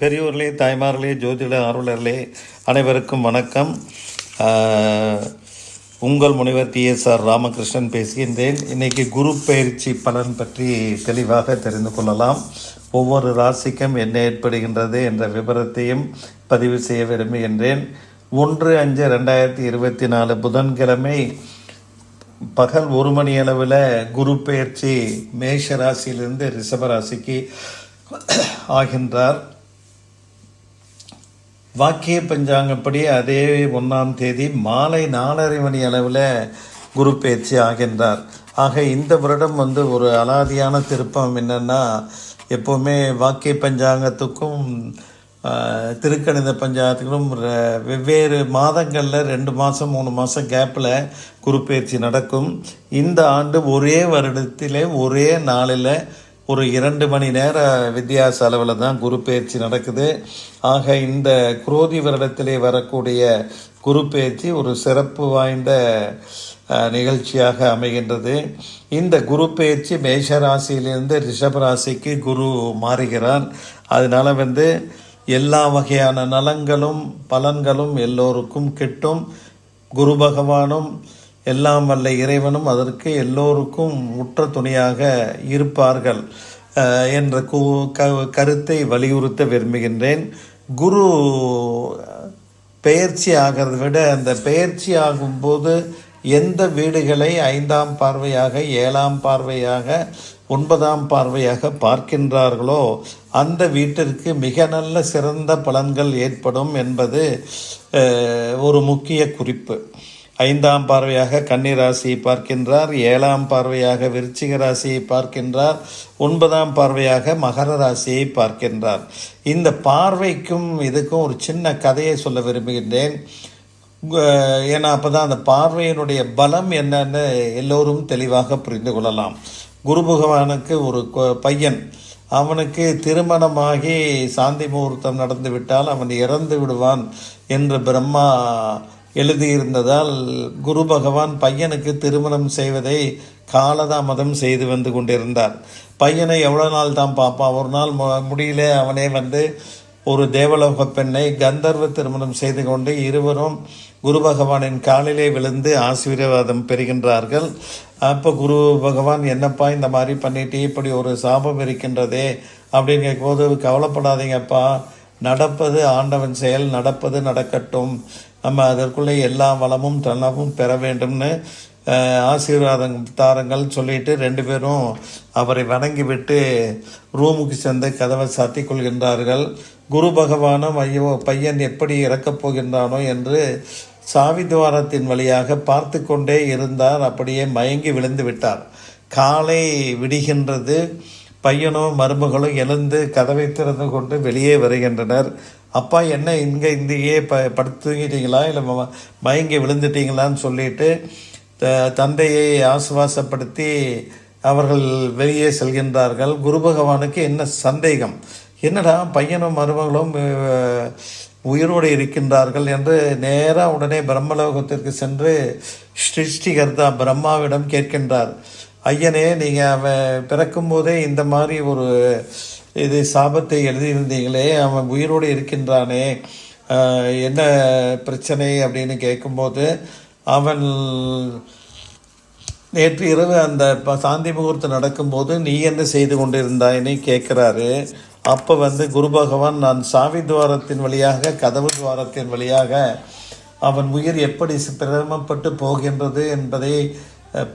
பெரியோர்களே தாய்மார்களே ஜோதிட ஆர்வலர்களே அனைவருக்கும் வணக்கம். உங்கள் முனைவர் டிஎஸ்ஆர் ராமகிருஷ்ணன் பேசுகின்றேன். இன்னைக்கு குரு பயிற்சி பலன் பற்றி தெளிவாக தெரிந்து கொள்ளலாம். ஒவ்வொரு ராசிக்கும் என்ன ஏற்படுகின்றது என்ற விவரத்தையும் பதிவு செய்ய விரும்புகின்றேன். ஒன்று அஞ்சு ரெண்டாயிரத்தி இருபத்தி நாலு புதன்கிழமை பகல் ஒரு மணி அளவில் குரு பெயர்ச்சி மேஷ ராசியிலிருந்து ரிஷப ராசிக்கு ஆகின்றார். வாக்கிய பஞ்சாங்கப்படி அதே ஒன்றாம் தேதி மாலை நாலரை மணி அளவில் குரு பேச்சு ஆகின்றார். ஆக இந்த வருடம் வந்து ஒரு அலாதியான திருப்பம் என்னென்னா எப்போவுமே வாக்கிய பஞ்சாங்கத்துக்கும் திருக்கணித பஞ்சாங்கத்துக்கும் ர- வெவ்வேறு மாதங்களில் ரெண்டு மாதம் மூணு மாதம் கேப்பில் குருப்பெயர்ச்சி நடக்கும். இந்த ஆண்டு ஒரே வருடத்திலே ஒரே நாளில் ஒரு இரண்டு மணி நேர வித்தியாச அளவில் தான் குரு பேச்சு நடக்குது. ஆக இந்த குரோதி வருடத்திலே வரக்கூடிய குரு பேச்சு ஒரு சிறப்பு வாய்ந்த நிகழ்ச்சியாக அமைகின்றது. இந்த குரு பெயர்ச்சி மேஷ ராசியிலிருந்து ராசிக்கு குரு மாறுகிறார். அதனால் வந்து எல்லா வகையான நலங்களும் பலன்களும் எல்லோருக்கும் கிட்டும். குரு பகவானும் எல்லாம் வல்ல இறைவனும் அதற்கு எல்லோருக்கும் உற்ற துணையாக இருப்பார்கள் என்ற கு க- கருத்தை வலியுறுத்த விரும்புகின்றேன். குரு பெயர்ச்சி ஆகிறத விட அந்த பெயர்ச்சி ஆகும்போது எந்த வீடுகளை ஐந்தாம் பார்வையாக ஏழாம் பார்வையாக ஒன்பதாம் பார்வையாக பார்க்கின்றார்களோ அந்த வீட்டிற்கு மிக நல்ல சிறந்த பலன்கள் ஏற்படும் என்பது ஒரு முக்கிய குறிப்பு. ஐந்தாம் பார்வையாக கன்னி ராசியை பார்க்கின்றார் ஏழாம் பார்வையாக விருச்சிக ராசியை பார்க்கின்றார் ஒன்பதாம் பார்வையாக மகர ராசியை பார்க்கின்றார். இந்த பார்வைக்கும் இதுக்கும் ஒரு சின்ன கதையை சொல்ல விரும்புகின்றேன். ஏன்னா ஏன்னா அப்பதான் அந்த பார்வையினுடைய பலம் என்னன்னு எல்லோரும் தெளிவாக புரிந்து கொள்ளலாம். குரு பகவானுக்கு ஒரு பையன். அவனுக்கு திருமணமாகி சாந்தி முகூர்த்தம் நடந்துவிட்டால் அவன் இறந்து விடுவான் என்று பிரம்மா எழுதியிருந்ததால் குரு பகவான் பையனுக்கு திருமணம் செய்வதை காலதாமதம் செய்து வந்து கொண்டிருந்தார். பையனை எவ்வளோ நாள் தான் பார்ப்பான்? ஒரு நாள் மு- முடியல அவனே வந்து ஒரு தேவலோக பெண்ணை கந்தர்வ திருமணம் செய்து கொண்டு இருவரும் குரு பகவானின் காலிலே விழுந்து ஆசீர்வாதம் பெறுகின்றார்கள். அப்போ குரு பகவான் என்னப்பா இந்த மாதிரி பண்ணிட்டு இப்படி ஒரு சாபம் இருக்கின்றதே? அப்படின்னு கேட்கும்போது கவலைப்படாதீங்கப்பா. நடப்பது ஆண்டவன் செயல் நடப்பது நடக்கட்டும். நம்ம அதற்குள்ளே எல்லா வளமும் தனமும் பெற வேண்டும்னு ஆசீர்வாதம் தாருங்கள் சொல்லிட்டு ரெண்டு பேரும் அவரை வணங்கிவிட்டு ரூமுக்கு சென்று கதவை சாத்தி கொள்கின்றார்கள். குரு பகவானும் ஐயோ பையன் எப்படி இறக்கப் போகின்றானோ என்று சாவித்வாரத்தின் வழியாக பார்த்து கொண்டே இருந்தார். அப்படியே மயங்கி விழுந்து விட்டார். காலை விடுகின்றது. பையனும் மருமகளும் எழுந்து கதவை திறந்து கொண்டு வெளியே வருகின்றனர். அப்பா என்ன இங்கே இங்கேயே ப படுத்துங்கிட்டீங்களா இல்லை ம- மயங்கி விழுந்துட்டீங்களான்னு சொல்லிட்டு த- தந்தையை ஆசுவாசப்படுத்தி அவர்கள் வெளியே செல்கின்றார்கள். குரு பகவானுக்கு என்ன சந்தேகம்? என்னடா பையனும் மருமகளும் உயிரோடு இருக்கின்றார்கள் என்று நேராக உடனே பிரம்மலோகத்திற்கு சென்று சிருஷ்டிகர்த்தா பிரம்மாவிடம் கேட்கின்றார். ஐயனே நீங்கள் அவன் பிறக்கும் போதே இந்த மாதிரி ஒரு இது சாபத்தை எழுதியிருந்தீங்களே அவன் உயிரோடு இருக்கின்றானே என்ன பிரச்சனை அப்படின்னு கேட்கும்போது அவன் நேற்று இரவு அந்த சாந்தி முகூர்த்தம் நடக்கும்போது நீ என்ன செய்து கொண்டிருந்தாயின்னு கேட்குறாரு. அப்போ வந்து குரு பகவான் நான் சாவி துவாரத்தின் வழியாக கதவு துவாரத்தின் வழியாக அவன் உயிர் எப்படி பிரமப்பட்டு போகின்றது என்பதை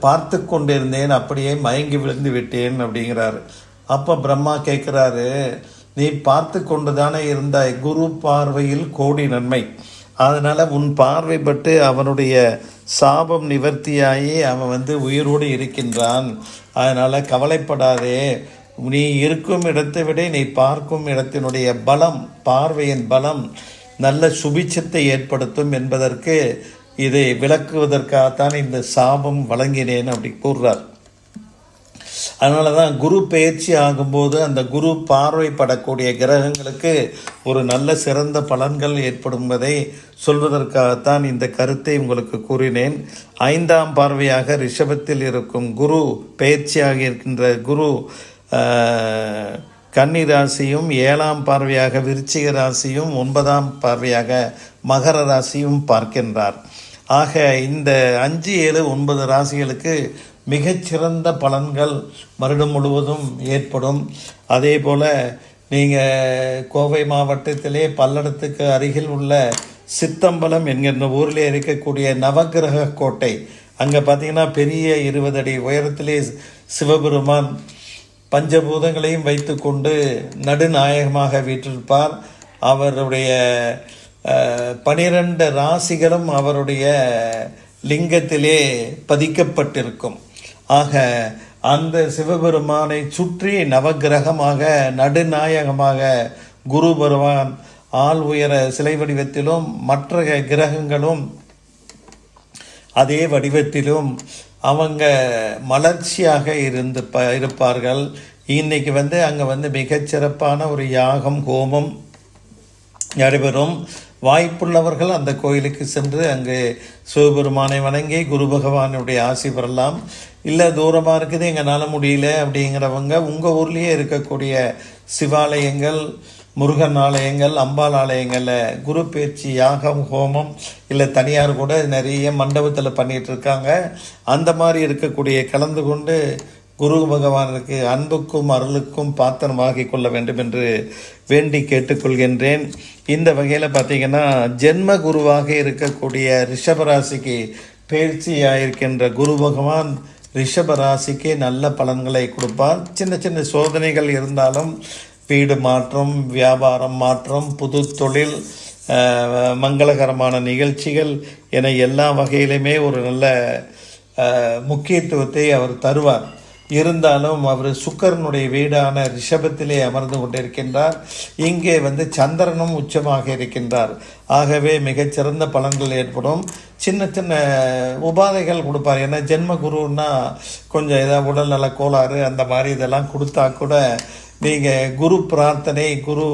பார்த்து கொண்டிருந்தேன். அப்படியே மயங்கி விழுந்து விட்டேன் அப்படிங்கிறாரு. அப்போ பிரம்மா கேட்குறாரு நீ பார்த்து கொண்டு தானே இருந்தாய் குரு பார்வையில் கோடி நன்மை. அதனால் உன் பார்வைப்பட்டு அவனுடைய சாபம் நிவர்த்தியாகி அவன் வந்து உயிரோடு இருக்கின்றான். அதனால் கவலைப்படாதே. நீ இருக்கும் இடத்தை விட நீ பார்க்கும் இடத்தினுடைய பலம் பார்வையின் பலம் நல்ல சுபிச்சத்தை ஏற்படுத்தும் என்பதற்கு இதை விளக்குவதற்காகத்தான் இந்த சாபம் வழங்கினேன் அப்படி கூறுறார். அதனால தான் குரு பெயர்ச்சி ஆகும்போது அந்த குரு பார்வைப்படக்கூடிய கிரகங்களுக்கு ஒரு நல்ல சிறந்த பலன்கள் ஏற்படும்பதை சொல்வதற்காகத்தான் இந்த கருத்தை உங்களுக்கு கூறினேன். ஐந்தாம் பார்வையாக ரிஷபத்தில் இருக்கும் குரு பெயர்ச்சியாக இருக்கின்ற குரு கன்னி ராசியும் ஏழாம் பார்வையாக விருச்சிக ராசியும் ஒன்பதாம் பார்வையாக மகர ராசியும் பார்க்கின்றார். ஆக இந்த அஞ்சு ஏழு ஒன்பது ராசிகளுக்கு மிகச்சிறந்த பலன்கள் வருடம் முழுவதும் ஏற்படும். அதே போல் நீங்கள் கோவை மாவட்டத்திலே பல்லடத்துக்கு அருகில் உள்ள சித்தம்பலம் என்கின்ற ஊரிலே இருக்கக்கூடிய நவகிரக கோட்டை அங்கே பார்த்தீங்கன்னா பெரிய இருபது அடி உயரத்திலே சிவபெருமான் பஞ்சபூதங்களையும் வைத்துக்கொண்டு நடுநாயகமாக வீற்றிருப்பார். அவருடைய பனிரெண்டு ராசிகளும் அவருடைய லிங்கத்திலே பதிக்கப்பட்டிருக்கும். ஆக அந்த சிவபெருமானை சுற்றி நவக்கிரகமாக நடுநாயகமாக குரு பகவான் ஆள் உயர சிலை வடிவத்திலும் மற்ற கிரகங்களும் அதே வடிவத்திலும் அவங்க மலர்ச்சியாக இருந்து ப இருப்பார்கள். இன்னைக்கு வந்து அங்கே வந்து மிகச்சிறப்பான ஒரு யாகம் ஹோமம் நடைபெறும். வாய்ப்புள்ளவர்கள் அந்த கோயிலுக்கு சென்று அங்கு சிவபெருமானை வணங்கி குரு பகவானுடைய ஆசி பெறலாம். இல்லை தூரமாக இருக்குது எங்களால் முடியல அப்படிங்கிறவங்க உங்கள் ஊர்லேயே இருக்கக்கூடிய சிவாலயங்கள் முருகன் ஆலயங்கள் அம்பாள் ஆலயங்களில் குரு பேச்சு யாகம் ஹோமம் இல்லை தனியார் கூட நிறைய மண்டபத்தில் பண்ணிகிட்டு இருக்காங்க. அந்த மாதிரி இருக்கக்கூடிய கலந்து கொண்டு குரு பகவானுக்கு அன்புக்கும் அருளுக்கும் பாத்திரமாகி கொள்ள வேண்டும் என்று வேண்டி கேட்டுக்கொள்கின்றேன். இந்த வகையில் பார்த்தீங்கன்னா ஜென்ம குருவாக இருக்கக்கூடிய ரிஷபராசிக்கு பயிற்சியாயிருக்கின்ற குரு பகவான் ரிஷபராசிக்கு நல்ல பலன்களை கொடுப்பார். சின்ன சின்ன சோதனைகள் இருந்தாலும் வீடு மாற்றம் வியாபாரம் மாற்றம் புது தொழில் மங்களகரமான நிகழ்ச்சிகள் என எல்லா வகையிலுமே ஒரு நல்ல முக்கியத்துவத்தை அவர் தருவார். இருந்தாலும் அவர் சுக்கரனுடைய வீடான ரிஷபத்திலே அமர்ந்து கொண்டிருக்கின்றார். இங்கே வந்து சந்திரனும் உச்சமாக இருக்கின்றார். ஆகவே மிகச்சிறந்த பலன்கள் ஏற்படும். சின்ன சின்ன உபாதைகள் கொடுப்பார். ஏன்னா ஜென்ம குருன்னா கொஞ்சம் ஏதாவது உடல்நல கோளாறு அந்த மாதிரி இதெல்லாம் கொடுத்தா கூட நீங்கள் குரு பிரார்த்தனை குரு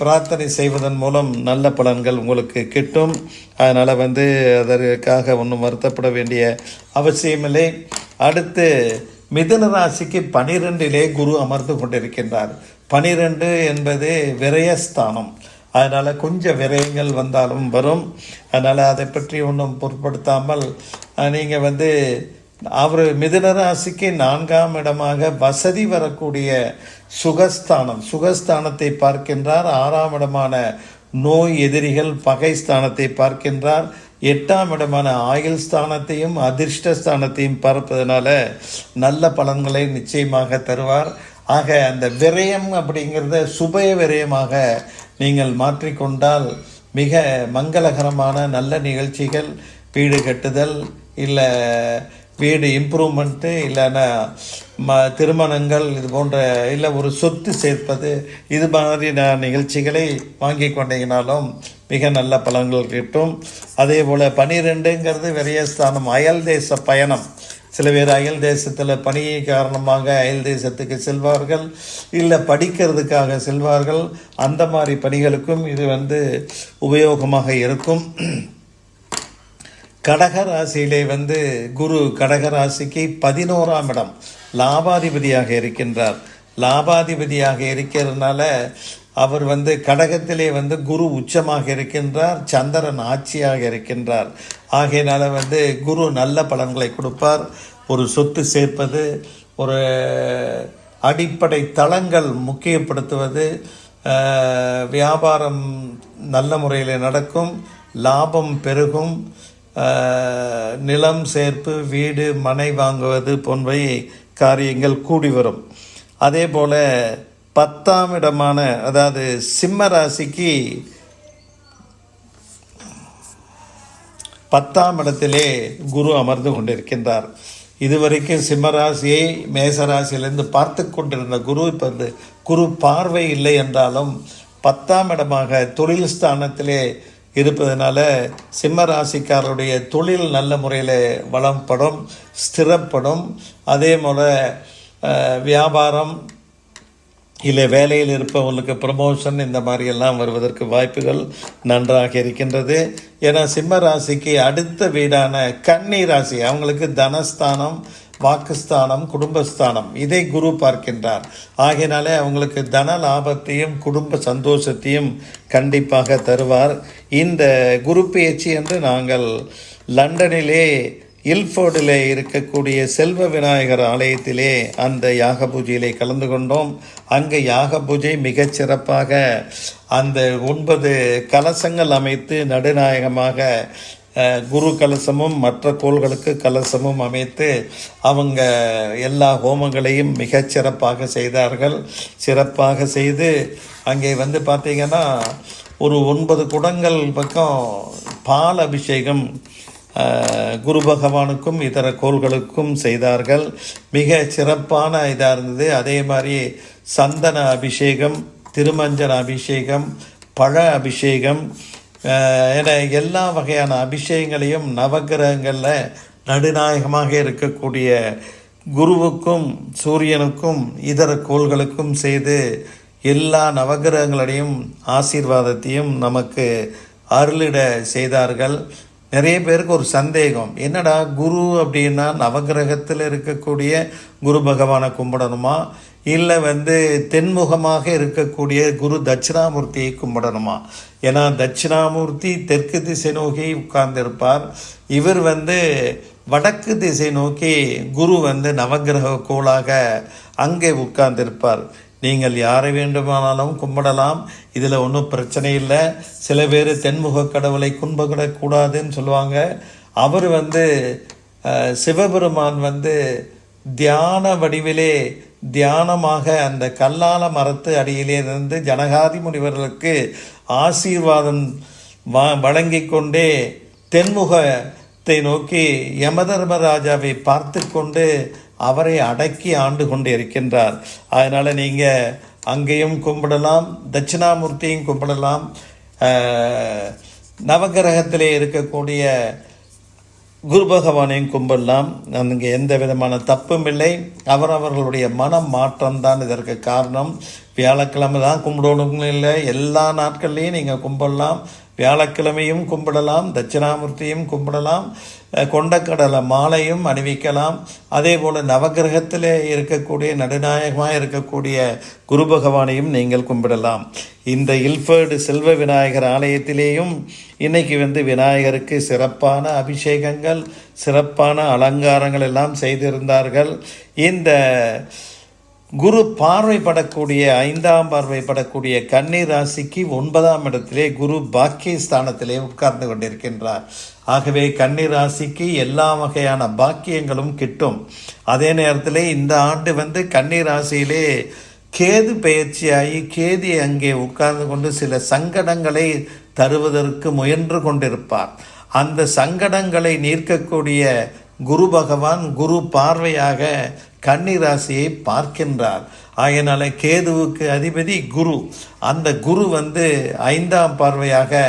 பிரார்த்தனை செய்வதன் மூலம் நல்ல பலன்கள் உங்களுக்கு கிட்டும். அதனால் வந்து அதற்காக ஒன்றும் வருத்தப்பட வேண்டிய அவசியமில்லை. அடுத்து மிதுன ராசிக்கு பனிரெண்டிலே குரு அமர்ந்து கொண்டிருக்கின்றார். பனிரெண்டு என்பது விரயஸ்தானம். அதனால் கொஞ்சம் விரயங்கள் வந்தாலும் வரும். அதனால் அதை பற்றி ஒன்றும் பொருட்படுத்தாமல் நீங்கள் வந்து அவர் மிதுன ராசிக்கு நான்காம் இடமாக வசதி வரக்கூடிய சுகஸ்தானம் சுகஸ்தானத்தை பார்க்கின்றார். ஆறாம் இடமான நோய் எதிரிகள் பகை ஸ்தானத்தை பார்க்கின்றார். எட்டாம் இடமான ஆயுள் ஸ்தானத்தையும் அதிர்ஷ்ட ஸ்தானத்தையும் பார்ப்பதனால நல்ல பலன்களை நிச்சயமாக தருவார். ஆக அந்த விரயம் அப்படிங்கிறத சுபய விரயமாக நீங்கள் மாற்றிக்கொண்டால் மிக மங்களகரமான நல்ல நிகழ்ச்சிகள் வீடு கட்டுதல் இல்லை வீடு இம்ப்ரூவ்மெண்ட்டு இல்லைன்னா ம திருமணங்கள் இது போன்ற இல்லை ஒரு சொத்து சேர்ப்பது இது மாதிரியான நிகழ்ச்சிகளை வாங்கி கொண்டீங்கனாலும் மிக நல்ல பலன்கள் கிட்டும். அதே போல் பனிரெண்டுங்கிறது விரயஸ்தானம் அயல் தேச பயணம். சில பேர் அயல் தேசத்தில் பணி காரணமாக அயல் தேசத்துக்கு செல்வார்கள் இல்லை படிக்கிறதுக்காக செல்வார்கள். அந்த மாதிரி பணிகளுக்கும் இது வந்து உபயோகமாக இருக்கும். கடக ராசியிலே வந்து குரு கடக ராசிக்கு பதினோராம் இடம். லாபாதிபதியாக இருக்கின்றார். லாபாதிபதியாக இருக்கிறதுனால அவர் வந்து கடகத்திலே வந்து குரு உச்சமாக இருக்கின்றார் சந்திரன் ஆட்சியாக இருக்கின்றார். ஆகையினால வந்து குரு நல்ல பலன்களை கொடுப்பார். ஒரு சொத்து சேர்ப்பது ஒரு அடிப்படை தளங்கள் முக்கியப்படுத்துவது வியாபாரம் நல்ல முறையில் நடக்கும் லாபம் பெருகும் நிலம் சேர்ப்பு வீடு மனை வாங்குவது போன்றவை காரியங்கள் கூடி வரும். அதே போல் பத்தாம் இடமான அதாவது சிம்ம ராசிக்கு பத்தாம் இடத்திலே குரு அமர்ந்து கொண்டிருக்கின்றார். இதுவரைக்கும் சிம்மராசியை மேசராசியிலிருந்து பார்த்து கொண்டிருந்த குரு இப்போ இந்த குரு பார்வை இல்லை என்றாலும் பத்தாம் இடமாக தொழில் ஸ்தானத்திலே இருப்பதனால சிம்ம ராசிக்காரருடைய தொழில் நல்ல முறையில் வளம்படும் ஸ்திரப்படும் அதே போல் வியாபாரம் இல்லை வேலையில் இருப்பவங்களுக்கு ப்ரமோஷன் இந்த மாதிரியெல்லாம் வருவதற்கு வாய்ப்புகள் நன்றாக இருக்கின்றது. ஏன்னா சிம்ம ராசிக்கு அடுத்த வீடான கன்னி ராசி அவங்களுக்கு தனஸ்தானம் வாக்குஸ்தானம் குடும்பஸ்தானம். இதை குரு பார்க்கின்றார். ஆகையினாலே அவங்களுக்கு தன லாபத்தையும் குடும்ப சந்தோஷத்தையும் கண்டிப்பாக தருவார். இந்த குரு பேச்சு என்று நாங்கள் லண்டனிலே இல்ஃபோர்டில் இருக்கக்கூடிய செல்வ விநாயகர் ஆலயத்திலே அந்த யாக பூஜையிலே கலந்து கொண்டோம். அங்கே யாக பூஜை மிகச் சிறப்பாக அந்த ஒன்பது கலசங்கள் அமைத்து நடுநாயகமாக குரு கலசமும் மற்ற கோள்களுக்கு கலசமும் அமைத்து அவங்க எல்லா ஹோமங்களையும் மிகச் சிறப்பாக செய்தார்கள். சிறப்பாக செய்து அங்கே வந்து பார்த்தீங்கன்னா ஒரு ஒன்பது குடங்கள் பக்கம் பால் அபிஷேகம் குரு பகவானுக்கும் இதர கோள்களுக்கும் செய்தார்கள். மிக சிறப்பான இதாக இருந்தது. அதே மாதிரி சந்தன அபிஷேகம் திருமஞ்சன அபிஷேகம் பழ அபிஷேகம் என எல்லா வகையான அபிஷேகங்களையும் நவக்கிரகங்களில் நடுநாயகமாக இருக்கக்கூடிய குருவுக்கும் சூரியனுக்கும் இதர கோள்களுக்கும் செய்து எல்லா நவகிரகங்களையும் ஆசீர்வாதத்தையும் நமக்கு அருளிட செய்தார்கள். நிறைய பேருக்கு ஒரு சந்தேகம். என்னடா குரு அப்படின்னா நவகிரகத்தில் இருக்கக்கூடிய குரு பகவானை கும்பிடணுமா? இல்லை வந்து தென்முகமாக இருக்கக்கூடிய குரு தட்சிணாமூர்த்தியை கும்பிடணுமா? ஏன்னா தட்சிணாமூர்த்தி தெற்கு திசை நோக்கி உட்கார்ந்திருப்பார். இவர் வந்து வடக்கு திசை நோக்கி குரு வந்து நவகிரக கோளாக அங்கே உட்கார்ந்திருப்பார். நீங்கள் யாரை வேண்டுமானாலும் கும்பிடலாம். இதில் ஒன்றும் பிரச்சனை இல்லை. சில பேர் தென்முக கடவுளை கும்பிடக்கூடாதுன்னு சொல்லுவாங்க. அவர் வந்து சிவபெருமான் வந்து தியான வடிவிலே தியானமாக அந்த கல்லால மரத்து அடியிலே இருந்து ஜனகாதி முனிவர்களுக்கு ஆசீர்வாதம் வா வழங்கி கொண்டே தென்முகத்தை நோக்கி யமதர்மராஜாவை பார்த்து கொண்டு அவரை அடக்கி ஆண்டு கொண்டு இருக்கின்றார். அதனால் நீங்கள் அங்கேயும் கும்பிடலாம் தட்சிணாமூர்த்தியும் கும்பிடலாம். நவகிரகத்திலே இருக்கக்கூடிய குரு பகவானையும் கும்பிடலாம் அங்கே எந்த விதமான தப்பும் இல்லை. அவரவர்களுடைய மன மாற்றம் தான் இதற்கு காரணம். வியாழக்கிழமை தான் கும்பிடணும்னு இல்லை. எல்லா நாட்கள்லையும் நீங்கள் கும்பிடலாம். வியாழக்கிழமையும் கும்பிடலாம். தட்சிணாமூர்த்தியும் கும்பிடலாம். கொண்டக்கடலை மாலையும் அணிவிக்கலாம். அதே போல் நவகிரகத்தில் இருக்கக்கூடிய நடுநாயகமாக இருக்கக்கூடிய குரு பகவானையும் நீங்கள் கும்பிடலாம். இந்த இல்ஃபர்டு செல்வ விநாயகர் ஆலயத்திலேயும் இன்றைக்கி வந்து விநாயகருக்கு சிறப்பான அபிஷேகங்கள் சிறப்பான அலங்காரங்கள் எல்லாம் செய்திருந்தார்கள். இந்த குரு பார்வைப்படக்கூடிய ஐந்தாம் பார்வைப்படக்கூடிய கன்னி ராசிக்கு ஒன்பதாம் இடத்திலே குரு பாக்கிய ஸ்தானத்திலே உட்கார்ந்து கொண்டிருக்கின்றார். ஆகவே கன்னி ராசிக்கு எல்லா வகையான பாக்கியங்களும் கிட்டும். அதே நேரத்தில் இந்த ஆண்டு வந்து கன்னி ராசியிலே கேது பயிற்சியாகி கேதி அங்கே உட்கார்ந்து கொண்டு சில சங்கடங்களை தருவதற்கு முயன்று கொண்டிருப்பார். அந்த சங்கடங்களை நீர்க்கக்கூடிய குரு பகவான் குரு பார்வையாக கன்னி ராசியை பார்க்கின்றார். ஆகையினால கேதுவுக்கு அதிபதி குரு. அந்த குரு வந்து ஐந்தாம் பார்வையாக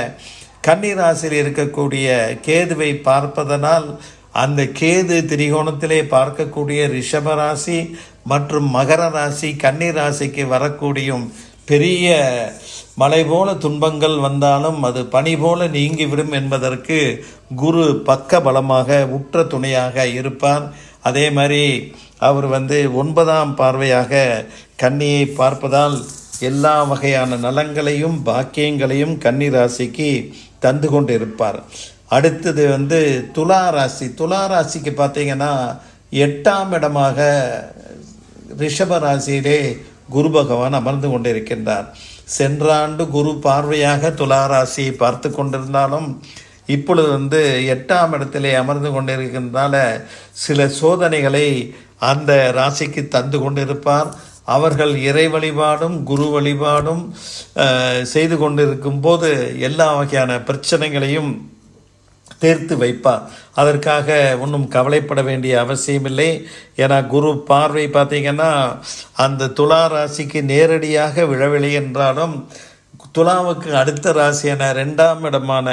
கன்னி ராசியில் இருக்கக்கூடிய கேதுவை பார்ப்பதனால் அந்த கேது திரிகோணத்திலே பார்க்கக்கூடிய ரிஷபராசி மற்றும் மகர ராசி கன்னி ராசிக்கு வரக்கூடியும் பெரிய மலை போல துன்பங்கள் வந்தாலும் அது பனி போல நீங்கிவிடும் என்பதற்கு குரு பக்க பலமாக உற்ற துணையாக இருப்பார். அதே மாதிரி அவர் வந்து ஒன்பதாம் பார்வையாக கன்னியை பார்ப்பதால் எல்லா வகையான நலங்களையும் பாக்கியங்களையும் கன்னி ராசிக்கு தந்து கொண்டு இருப்பார் அடுத்தது வந்து துலா ராசி. துலா ராசிக்கு பார்த்தீங்கன்னா எட்டாம் இடமாக ரிஷப ராசியிலே குரு பகவான் அமர்ந்து கொண்டிருக்கின்றார். சென்ற ஆண்டு குரு பார்வையாக துலா ராசியை பார்த்து கொண்டிருந்தாலும் இப்பொழுது வந்து எட்டாம் இடத்திலே அமர்ந்து கொண்டிருக்கின்றனால சில சோதனைகளை அந்த ராசிக்கு தந்து கொண்டிருப்பார். அவர்கள் இறை வழிபாடும் குரு வழிபாடும் செய்து கொண்டிருக்கும் போது எல்லா வகையான பிரச்சனைகளையும் தீர்த்து வைப்பார். அதற்காக ஒன்றும் கவலைப்பட வேண்டிய அவசியமில்லை. ஏன்னா குரு பார்வை பார்த்திங்கன்னா அந்த துலா ராசிக்கு நேரடியாக விழவில்லை என்றாலும் துலாவுக்கு அடுத்த ராசியான ரெண்டாம் இடமான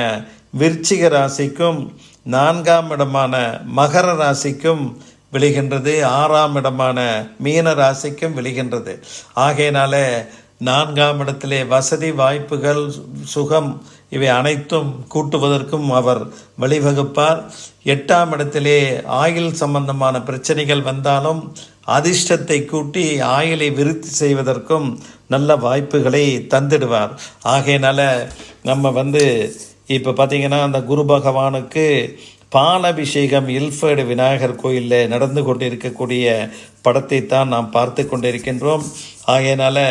விருச்சிக ராசிக்கும் நான்காம் இடமான மகர ராசிக்கும் விழுகின்றது. ஆறாம் இடமான மீன ராசிக்கும் விழுகின்றது. ஆகையினால நான்காம் இடத்திலே வசதி வாய்ப்புகள் சுகம் இவை அனைத்தும் கூட்டுவதற்கும் அவர் வழிவகுப்பார். எட்டாம் இடத்திலே ஆயில் சம்பந்தமான பிரச்சனைகள் வந்தாலும் அதிர்ஷ்டத்தை கூட்டி ஆயிலை விருத்தி செய்வதற்கும் நல்ல வாய்ப்புகளை தந்திடுவார். ஆகையினால நம்ம வந்து இப்போ பார்த்தீங்கன்னா அந்த குரு பகவானுக்கு பாலபிஷேகம் இல்ஃபர்டு விநாயகர் கோயிலில் நடந்து கொண்டிருக்கக்கூடிய படத்தை தான் நாம் பார்த்து கொண்டிருக்கின்றோம். ஆகையினால்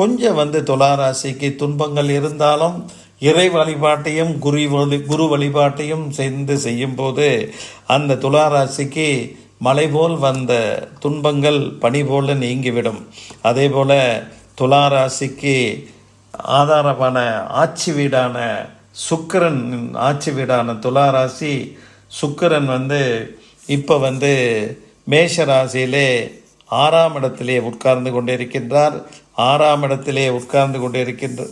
கொஞ்சம் வந்து துளாராசிக்கு துன்பங்கள் இருந்தாலும் இறை வழிபாட்டையும் குரு வழி குரு வழிபாட்டையும் சேர்ந்து செய்யும்போது அந்த துளாராசிக்கு மலை போல் வந்த துன்பங்கள் பனி போல நீங்கிவிடும். அதே போல் துளாராசிக்கு ஆதாரமான ஆட்சி வீடான சுக்கிரன் ஆட்சி வீடான துளாராசி சுக்கிரன் வந்து இப்போ வந்து மேஷ ராசியிலே ஆறாம் இடத்திலே உட்கார்ந்து கொண்டிருக்கின்றார். ஆறாம் இடத்திலே உட்கார்ந்து கொண்டிருக்கின்ற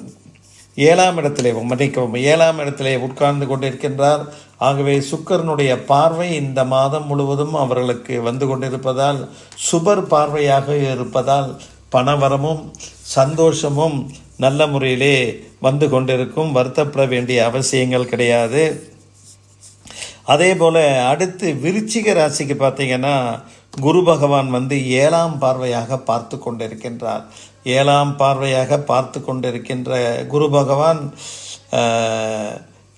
ஏழாம் இடத்திலே மன்னிக்கவும் ஏழாம் இடத்திலே உட்கார்ந்து கொண்டிருக்கின்றார். ஆகவே சுக்கரனுடைய பார்வை இந்த மாதம் முழுவதும் அவர்களுக்கு வந்து கொண்டிருப்பதால் சுபர் பார்வையாக இருப்பதால் பணவரமும் சந்தோஷமும் நல்ல முறையிலே வந்து கொண்டிருக்கும் வருத்தப்பட வேண்டிய அவசியங்கள் கிடையாது. அதே போல் அடுத்து விருச்சிக ராசிக்கு பார்த்தீங்கன்னா குரு பகவான் வந்து ஏழாம் பார்வையாக பார்த்து கொண்டிருக்கின்றார். ஏழாம் பார்வையாக பார்த்து கொண்டிருக்கின்ற குரு பகவான்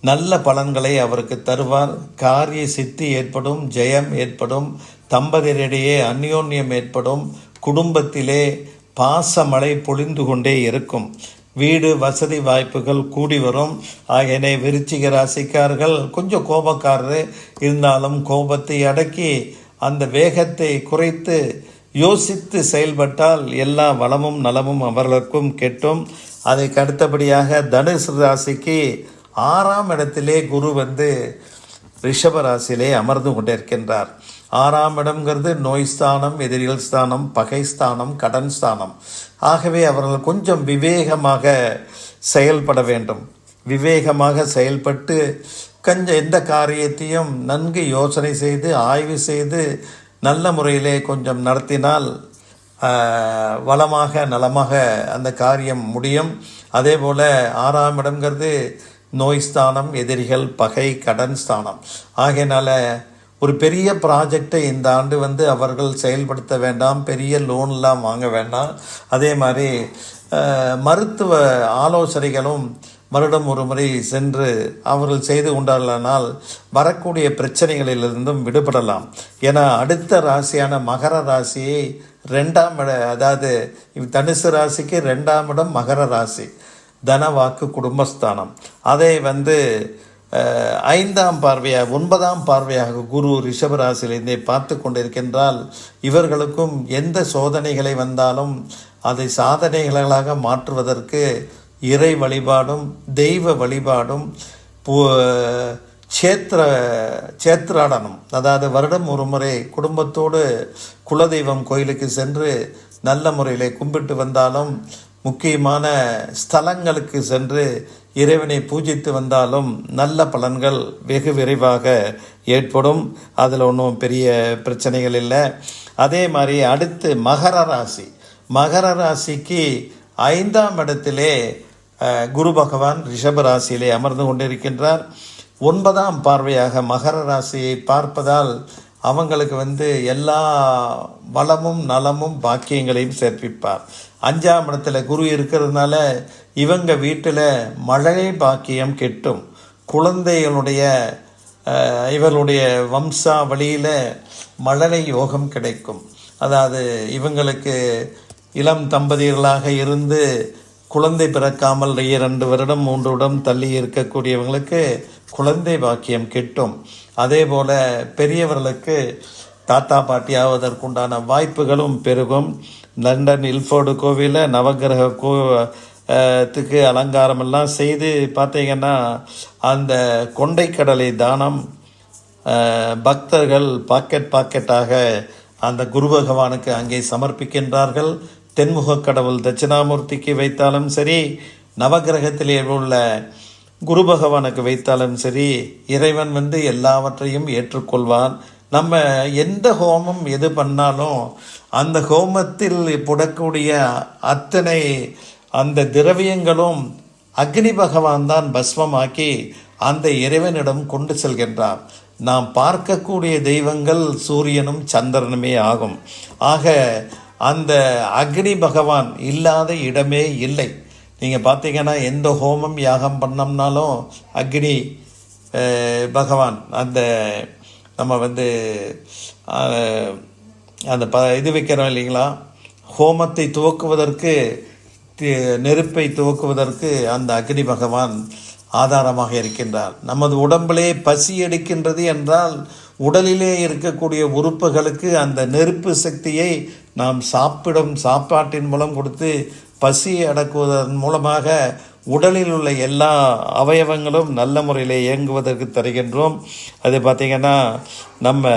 நல்ல பலன்களை அவருக்கு தருவார். காரிய சித்தி ஏற்படும் ஜெயம் ஏற்படும் தம்பதியரிடையே அந்யோன்யம் ஏற்படும் குடும்பத்திலே பாசமழை பொழிந்து கொண்டே இருக்கும். வீடு வசதி வாய்ப்புகள் கூடி வரும். ஆகியனை விருச்சிக ராசிக்காரர்கள் கொஞ்சம் கோபக்காரர். இருந்தாலும் கோபத்தை அடக்கி அந்த வேகத்தை குறைத்து யோசித்து செயல்பட்டால் எல்லா வளமும் நலமும் அவர்களுக்கும் கெட்டும். அதுக்கு அடுத்தபடியாக தனுசு ராசிக்கு ஆறாம் இடத்திலே குரு வந்து ரிஷப ராசியிலே அமர்ந்து கொண்டிருக்கின்றார். ஆறாம் இடம்ங்கிறது நோய் ஸ்தானம் எதிரிகள் ஸ்தானம் பகை ஸ்தானம் கடன் ஸ்தானம். ஆகவே அவர்கள் கொஞ்சம் விவேகமாக செயல்பட வேண்டும். விவேகமாக செயல்பட்டு கொஞ்சம் எந்த காரியத்தையும் நன்கு யோசனை செய்து ஆய்வு செய்து நல்ல முறையிலே கொஞ்சம் நடத்தினால் வளமாக நலமாக அந்த காரியம் முடியும். அதே போல் ஆறாம் இடம்ங்கிறது நோய் ஸ்தானம் எதிரிகள் பகை கடன் ஸ்தானம். ஆகையினால ஒரு பெரிய ப்ராஜெக்டை இந்த ஆண்டு வந்து அவர்கள் செயல்படுத்த வேண்டாம் பெரிய லோன்லாம் வாங்க வேண்டாம். அதே மாதிரி மருத்துவ ஆலோசனைகளும் வருடம் ஒரு முறை சென்று அவர்கள் செய்து கொண்டார்களானால் வரக்கூடிய பிரச்சனைகளிலிருந்தும் விடுபடலாம். ஏன்னா அடுத்த ராசியான மகர ராசியை ரெண்டாம் இட அதாவது தனுசு ராசிக்கு ரெண்டாம் இடம் மகர ராசி. தனவாக்கு குடும்பஸ்தானம். அதை வந்து ஐந்தாம் பார்வையாக ஒன்பதாம் பார்வையாக குரு ரிஷபராசிலிருந்தே பார்த்து கொண்டிருக்கின்றால் இவர்களுக்கும் எந்த சோதனைகளை வந்தாலும் அதை சாதனைகளாக மாற்றுவதற்கு இறை வழிபாடும் தெய்வ வழிபாடும் பு- சேத்திர சேத்திராடனம் அதாவது வருடம் ஒரு முறை குடும்பத்தோடு குலதெய்வம் கோயிலுக்கு சென்று நல்ல முறையில் கும்பிட்டு வந்தாலும் முக்கியமான ஸ்தலங்களுக்கு சென்று இறைவனை பூஜித்து வந்தாலும் நல்ல பலன்கள் வெகு விரைவாக ஏற்படும். அதில் ஒன்றும் பெரிய பிரச்சனைகள் இல்லை. அதே மாதிரி அடுத்து மகர ராசி. மகர ராசிக்கு ஐந்தாம் இடத்திலே குரு பகவான் ரிஷப ராசியிலே அமர்ந்து கொண்டிருக்கின்றார். ஒன்பதாம் பார்வையாக மகர ராசியை பார்ப்பதால் அவங்களுக்கு வந்து எல்லா வளமும் நலமும் பாக்கியங்களையும் சேர்ப்பிப்பார். அஞ்சாம் இடத்துல குரு இருக்கிறதுனால இவங்க வீட்டில் மழை பாக்கியம் கெட்டும். குழந்தைகளுடைய இவர்களுடைய வம்சா வழியில் மழலை யோகம் கிடைக்கும். அதாவது இவங்களுக்கு இளம் தம்பதியர்களாக இருந்து குழந்தை பிறக்காமல் இரண்டு வருடம் மூன்று வருடம் தள்ளி இருக்கக்கூடியவங்களுக்கு குழந்தை பாக்கியம் கிட்டும். அதே போல் பெரியவர்களுக்கு தாத்தா பாட்டி ஆவதற்குண்டான வாய்ப்புகளும் பெருகும். லண்டன் இல்ஃபோர்டு கோவிலில் நவக்கிரக கோ த்துக்கு அலங்காரமெல்லாம் செய்து பார்த்தீங்கன்னா அந்த கொண்டைக்கடலை தானம் பக்தர்கள் பாக்கெட் பாக்கெட்டாக அந்த குரு பகவானுக்கு அங்கே சமர்ப்பிக்கின்றார்கள். தென்முகக் கடவுள் தட்சிணாமூர்த்திக்கு வைத்தாலும் சரி நவகிரகத்திலே உள்ள குரு பகவானுக்கு வைத்தாலும் சரி இறைவன் வந்து எல்லாவற்றையும் ஏற்றுக்கொள்வான். நம்ம எந்த ஹோமம் எது பண்ணாலும் அந்த ஹோமத்தில் புடக்கூடிய அத்தனை அந்த திரவியங்களும் அக்னி பகவான் தான் பஸ்மமாக்கி அந்த இறைவனிடம் கொண்டு செல்கின்றார். நாம் பார்க்கக்கூடிய தெய்வங்கள் சூரியனும் சந்திரனுமே ஆகும். ஆக அந்த அக்னி பகவான் இல்லாத இடமே இல்லை. நீங்கள் பார்த்தீங்கன்னா எந்த ஹோமம் யாகம் பண்ணோம்னாலும் அக்னி பகவான் அந்த நம்ம வந்து அந்த ப இது வைக்கிறோம் இல்லைங்களா? ஹோமத்தை துவக்குவதற்கு நெருப்பை துவக்குவதற்கு அந்த அக்னி பகவான் ஆதாரமாக இருக்கின்றார். நமது உடம்பிலே பசி எடுக்கின்றது என்றால் உடலிலே இருக்கக்கூடிய உறுப்புகளுக்கு அந்த நெருப்பு சக்தியை நாம் சாப்பிடும் சாப்பாட்டின் மூலம் கொடுத்து பசி அடக்குவதன் மூலமாக உடலில் உள்ள எல்லா அவயவங்களும் நல்ல முறையில் இயங்குவதற்கு தருகின்றோம். அது பார்த்திங்கன்னா நம்ம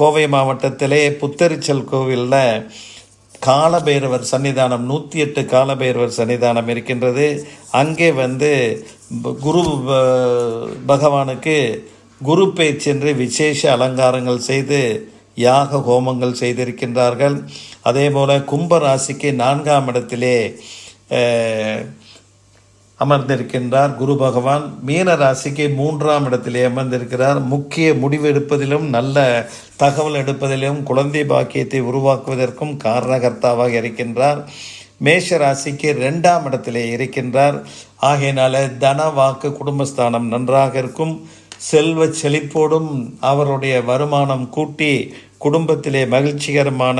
கோவை மாவட்டத்திலே புத்தரிச்சல் கோவிலில் காலபைரவர் சன்னிதானம் நூற்றி எட்டு காலபைரவர் சன்னிதானம் இருக்கின்றது. அங்கே வந்து குரு பகவானுக்கு குரு பேச்சென்று விசேஷ அலங்காரங்கள் செய்து யாக ஹோமங்கள் செய்திருக்கின்றார்கள். அதே போல் கும்ப ராசிக்கு நான்காம் இடத்திலே அமர்ந்திருக்கின்றார் குரு பகவான். மீன ராசிக்கு மூன்றாம் இடத்திலே அமர்ந்திருக்கிறார். முக்கிய முடிவெடுப்பதிலும் நல்ல தகவல் எடுப்பதிலும் குழந்தை பாக்கியத்தை உருவாக்குவதற்கும் காரணகர்த்தாவாக இருக்கின்றார். மேஷ ராசிக்கு ரெண்டாம் இடத்திலே இருக்கின்றார். ஆகையினால தன வாக்கு குடும்பஸ்தானம் நன்றாக இருக்கும். செல்வ செழிப்போடும் அவருடைய வருமானம் கூட்டி குடும்பத்திலே மகிழ்ச்சிகரமான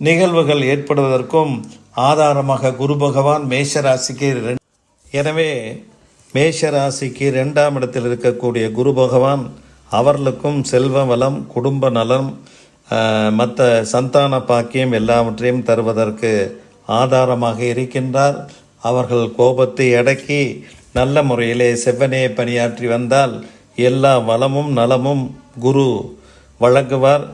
நிகழ்வுகள் ஏற்படுவதற்கும் ஆதாரமாக குரு பகவான் மேஷராசிக்கு ரெண்- எனவே மேஷராசிக்கு ரெண்டாம் இடத்தில் இருக்கக்கூடிய குரு பகவான் அவர்களுக்கும் செல்வ வளம் குடும்ப நலம் மற்ற சந்தான பாக்கியம் எல்லாவற்றையும் தருவதற்கு ஆதாரமாக இருக்கின்றார். அவர்கள் கோபத்தை அடக்கி நல்ல முறையிலே செவ்வனே பணியாற்றி வந்தால் எல்லா வளமும் நலமும் குரு வழங்குவார்.